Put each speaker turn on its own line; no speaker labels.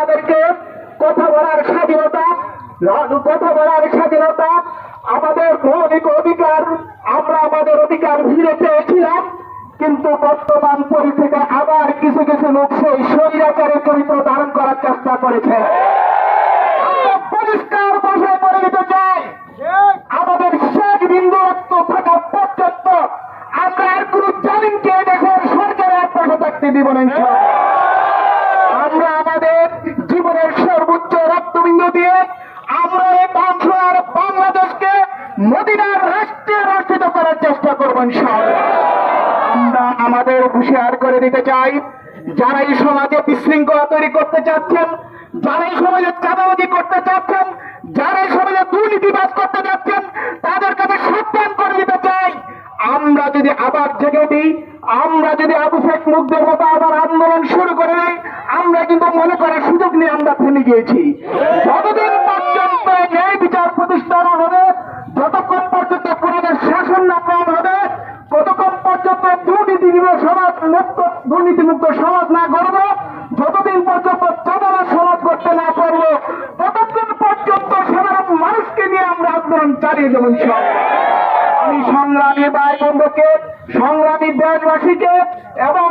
আমাদেরকে কথা বলার স্বাধীনতা কথা বলার স্বাধীনতা, আমাদের মৌলিক অধিকার, আমরা আমাদের অধিকার ফিরে পেয়েছিলাম, কিন্তু বর্তমান পরিস্থিতিতে আবার কিছু কিছু লোক সেই স্বৈরাচারী চরিত্র ধারণ করার চেষ্টা করেছে। পরিষ্কার ভাষায় দিতে চাই, আমাদের শেষ বিন্দু রক্ত থাকা পর্যন্ত আমরা আর কোন জালিমকে দেশের সরকারের পাশে থাকতে দিব না মদিনার রাষ্ট্রে রাষ্ট্রিত করার চেষ্টা করব ইনশাআল্লাহ। আমরা আমাদের হুঁশিয়ার করে দিতে চাই, যারা এই সমাজে বিশৃঙ্খলা তৈরি করতে চাচ্ছেন, যারা এই সমাজে চাঁদাবাজি করতে চাচ্ছেন, যারা এই সমাজে দুর্নীতিবাজ করতে চাচ্ছেন, তাদের কাছে সাবধান করে দিতে চাই আমরা যদি আবার জেগে দিই আমরা যদি আবু শেখ মুগ্ধের মতো আবার আন্দোলন শুরু করে দেই, আমরা কিন্তু মনে করার সুযোগ নিয়ে আমরা থেমে গিয়েছি যতদিন পর্যন্ত ন্যায় বিচার প্রতিষ্ঠা না হবে যতক্ষণ পর্যন্ত পুরাদের শাসন না কম হবে। কতক্ষণ পর্যন্ত দুর্নীতি সমাজ মুক্ত দুর্নীতি মুক্ত সমাজ না করব যতদিন পর্যন্ত চাঁদাবাজ সমাজ করতে না পারব, ততক্ষণ পর্যন্ত সাধারণ মানুষকে নিয়ে আমরা আন্দোলন চালিয়ে দেবো আমি সংগ্রামী ভাই বন্ধুকে সংগ্রামী দেশবাসীকে এবং